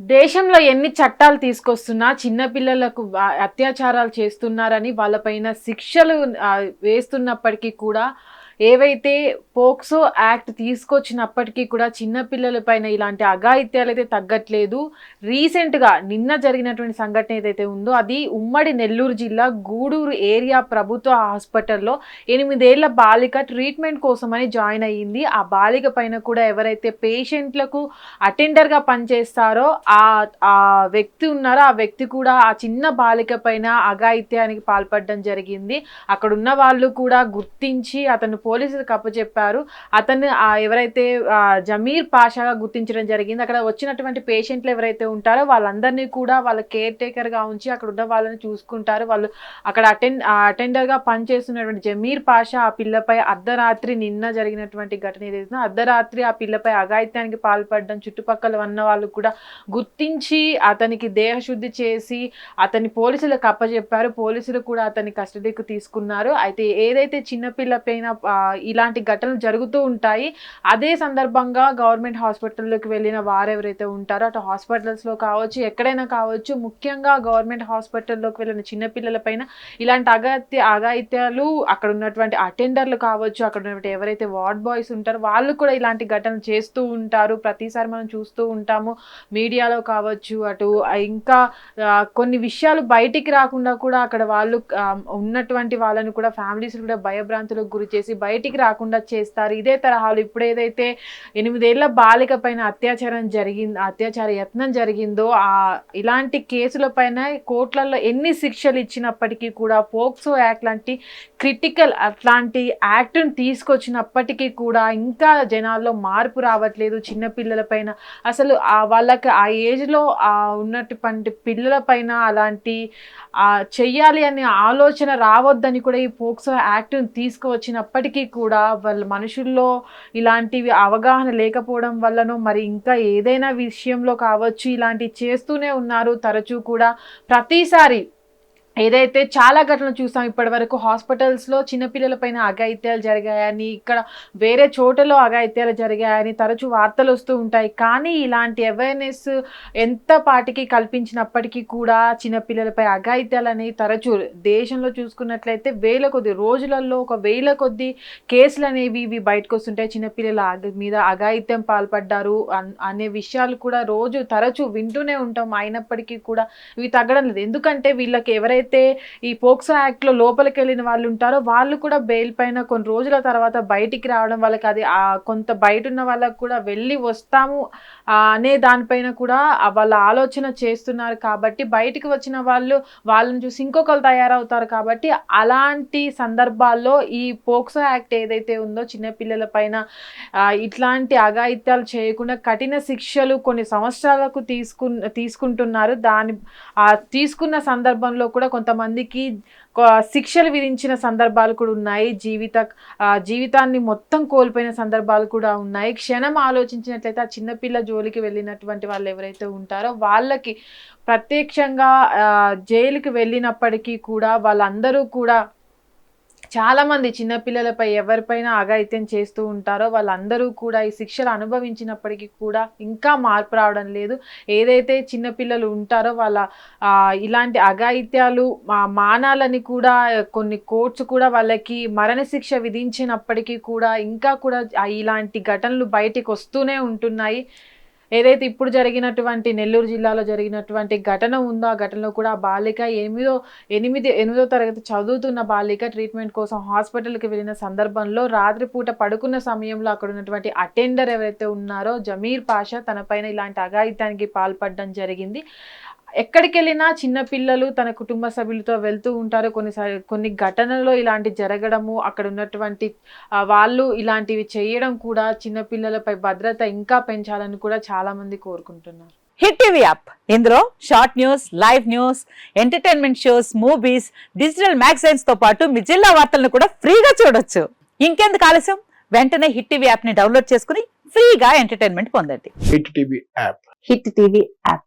దేశంలో ఎన్ని చట్టాలు తీసుకొస్తున్నా చిన్నపిల్లలకు అత్యాచారాలు చేస్తున్నారని వాళ్ళపైన శిక్షలు వేస్తున్నప్పటికీ కూడా ఏవైతే పోక్సో యాక్ట్ తీసుకొచ్చినప్పటికీ కూడా చిన్నపిల్లల పైన ఇలాంటి అఘాయిత్యాలు అయితే తగ్గట్లేదు. రీసెంట్గా నిన్న జరిగినటువంటి సంఘటన ఏదైతే ఉందో అది ఉమ్మడి నెల్లూరు జిల్లా గూడూరు ఏరియా ప్రభుత్వ హాస్పిటల్లో ఎనిమిదేళ్ళ బాలిక ట్రీట్మెంట్ కోసమని జాయిన్ అయ్యింది. ఆ బాలిక పైన కూడా ఎవరైతే పేషెంట్లకు అటెండర్గా పనిచేస్తారో ఆ ఆ వ్యక్తి ఉన్నారో ఆ వ్యక్తి కూడా ఆ చిన్న బాలిక పైన అఘాయిత్యానికి పాల్పడడం జరిగింది. అక్కడ ఉన్న వాళ్ళు కూడా గుర్తించి అతను పోలీసులకు అప్పచెప్పారు అతను ఎవరైతే జమీర్ పాషాగా గుర్తించడం జరిగింది అక్కడ వచ్చినటువంటి పేషెంట్లు ఎవరైతే ఉంటారో వాళ్ళందరినీ కూడా వాళ్ళ కేర్ టేకర్గా ఉంచి అక్కడ ఉన్న వాళ్ళని చూసుకుంటారు. వాళ్ళు అక్కడ అటెండ్ అటెండర్గా పనిచేస్తున్నటువంటి జమీర్ పాషా ఆ పిల్లపై అర్ధరాత్రి నిన్న జరిగినటువంటి ఘటన ఏదైతే అర్ధరాత్రి ఆ పిల్లపై అఘాయిత్యానికి పాల్పడడం చుట్టుపక్కల ఉన్న వాళ్ళు కూడా గుర్తించి అతనికి దేహశుద్ధి చేసి అతని పోలీసులకు అప్పచెప్పారు పోలీసులు కూడా అతని కస్టడీకి తీసుకున్నారు. అయితే ఏదైతే చిన్నపిల్ల పైన ఇలాంటి ఘటనలు జరుగుతూ ఉంటాయి. అదే సందర్భంగా గవర్నమెంట్ హాస్పిటల్లోకి వెళ్ళిన వారు ఎవరైతే ఉంటారో అటు హాస్పిటల్స్లో కావచ్చు ఎక్కడైనా కావచ్చు ముఖ్యంగా గవర్నమెంట్ హాస్పిటల్లోకి వెళ్ళిన చిన్నపిల్లల పైన ఇలాంటి అగత్య అగాయిత్యాలు అక్కడ ఉన్నటువంటి అటెండర్లు కావచ్చు అక్కడ ఉన్నటువంటి ఎవరైతే వార్డ్ బాయ్స్ ఉంటారో వాళ్ళు కూడా ఇలాంటి ఘటనలు చేస్తూ ఉంటారు. ప్రతిసారి మనం చూస్తూ ఉంటాము. మీడియాలో కావచ్చు అటు ఇంకా కొన్ని విషయాలు బయటికి రాకుండా కూడా అక్కడ వాళ్ళు ఉన్నటువంటి వాళ్ళని కూడా ఫ్యామిలీస్ కూడా భయభ్రాంతులకు గురి చేసి బయటికి రాకుండా చేస్తారు. ఇదే తరహాలు ఇప్పుడు ఏదైతే ఎనిమిదేళ్ళ బాలిక పైన అత్యాచారం జరిగింది అత్యాచార యత్నం జరిగిందో ఆ ఇలాంటి కేసుల పైన కోర్టులలో ఎన్ని శిక్షలు ఇచ్చినప్పటికీ కూడా పోక్సో యాక్ట్ లాంటి క్రిటికల్ అట్లాంటి యాక్ట్ను తీసుకొచ్చినప్పటికీ కూడా ఇంకా జనాల్లో మార్పు రావట్లేదు చిన్నపిల్లల పైన. అసలు ఆ వాళ్ళకి ఆ ఏజ్లో ఆ ఉన్నటువంటి పిల్లల పైన అలాంటి చెయ్యాలి అనే ఆలోచన రావద్దని కూడా ఈ పోక్సో యాక్ట్ను తీసుకువచ్చినప్పటికీ కూడా వాళ్ళ మనుషుల్లో ఇలాంటివి అవగాహన లేకపోవడం వల్లనో మరి ఇంకా ఏదైనా విషయంలో కావచ్చు ఇలాంటివి చేస్తూనే ఉన్నారు. తరచూ కూడా ప్రతిసారి ఏదైతే చాలా ఘటనలు చూసాం ఇప్పటి వరకు హాస్పిటల్స్లో చిన్నపిల్లల పైన అఘాయిత్యాలు జరిగాయని ఇక్కడ వేరే చోటలో అఘాయిత్యాలు జరిగాయని తరచూ వార్తలు వస్తూ ఉంటాయి. కానీ ఇలాంటి అవేర్నెస్ ఎంత పాటికి కల్పించినప్పటికీ కూడా చిన్నపిల్లలపై అఘాయిత్యాలు అనేవి తరచూ దేశంలో చూసుకున్నట్లయితే వేల కొద్ది రోజులలో ఒక వేల కొద్ది కేసులు అనేవి ఇవి బయటకు వస్తుంటాయి. చిన్నపిల్లల మీద అఘాయిత్యం పాల్పడ్డారు అన్- అనే విషయాలు కూడా రోజు తరచూ వింటూనే ఉంటాం. అయినప్పటికీ కూడా ఇవి తగ్గడం లేదు. ఎందుకంటే వీళ్ళకి ఎవరైతే ఈ పోక్సో యాక్ట్లో లోపలికి వెళ్ళిన వాళ్ళు ఉంటారో వాళ్ళు కూడా బెయిల్ పైన కొన్ని రోజుల తర్వాత బయటికి రావడం వాళ్ళకి అది ఆ కొంత బయట ఉన్న వాళ్ళకి కూడా వెళ్ళి వస్తాము అనే దానిపైన కూడా వాళ్ళ ఆలోచన చేస్తున్నారు కాబట్టి బయటికి వచ్చిన వాళ్ళు వాళ్ళని చూసి ఇంకొకరు తయారవుతారు కాబట్టి అలాంటి సందర్భాల్లో ఈ పోక్సో యాక్ట్ ఏదైతే ఉందో చిన్నపిల్లల పైన ఇట్లాంటి అఘాయిత్యాలు చేయకుండా కఠిన శిక్షలు కొన్ని సంవత్సరాలకు తీసుకు తీసుకుంటున్నారు. దాని తీసుకున్న సందర్భంలో కూడా కొంతమందికి శిక్షలు విధించిన సందర్భాలు కూడా ఉన్నాయి. జీవిత జీవితాన్ని మొత్తం కోల్పోయిన సందర్భాలు కూడా ఉన్నాయి. క్షణం ఆలోచించినట్లయితే ఆ చిన్నపిల్ల జోలికి వెళ్ళినటువంటి వాళ్ళు ఎవరైతే ఉంటారో వాళ్ళకి ప్రత్యక్షంగా జైలుకి వెళ్ళినప్పటికీ కూడా వాళ్ళందరూ కూడా చాలా మంది చిన్నపిల్లలపై ఎవరిపైన అఘాయిత్యం చేస్తూ ఉంటారో వాళ్ళందరూ కూడా ఈ శిక్షలు అనుభవించినప్పటికీ కూడా ఇంకా మార్పు రావడం లేదు. ఏదైతే చిన్నపిల్లలు ఉంటారో వాళ్ళ ఇలాంటి అఘాయిత్యాలు మా మానాలని కూడా కొన్ని కోర్ట్స్ కూడా వాళ్ళకి మరణశిక్ష విధించినప్పటికీ కూడా ఇంకా కూడా ఇలాంటి ఘటనలు బయటికి వస్తూనే ఉంటున్నాయి. ఏదైతే ఇప్పుడు జరిగినటువంటి నెల్లూరు జిల్లాలో జరిగినటువంటి ఘటన ఉందో ఆ ఘటనలో కూడా ఆ బాలిక ఎనిమిదో ఎనిమిది ఎనిమిదో తరగతి చదువుతున్న బాలిక ట్రీట్మెంట్ కోసం హాస్పిటల్కి వెళ్ళిన సందర్భంలో రాత్రిపూట పడుకున్న సమయంలో అక్కడ ఉన్నటువంటి అటెండర్ ఎవరైతే ఉన్నారో జమీర్ పాషా తన పైన ఇలాంటి అఘాయిత్యానికి పాల్పడడం జరిగింది. ఎక్కడికి వెళ్ళినా చిన్నపిల్లలు తన కుటుంబ సభ్యులతో వెళ్తూ ఉంటారు. కొన్నిసారి కొన్ని ఘటనలో ఇలాంటి జరగడము అక్కడ ఉన్నటువంటి వాళ్ళు ఇలాంటివి చేయడం కూడా చిన్నపిల్లలపై భద్రత ఇంకా పెంచాలని కూడా చాలా మంది కోరుకుంటున్నారు. Hit TV app. ఇందులో short news live news entertainment shows movies digital మ్యాగజైన్స్తో పాటు మీ జిల్లా వార్తలను కూడా ఫ్రీగా చూడొచ్చు. ఇంకెందుకు ఆలస్యం? వెంటనే హిట్ టీవీ యాప్ని డౌన్లోడ్ చేసుకుని ఫ్రీగా ఎంటర్టైన్మెంట్ పొందండి. Hit TV app. Hit TV app.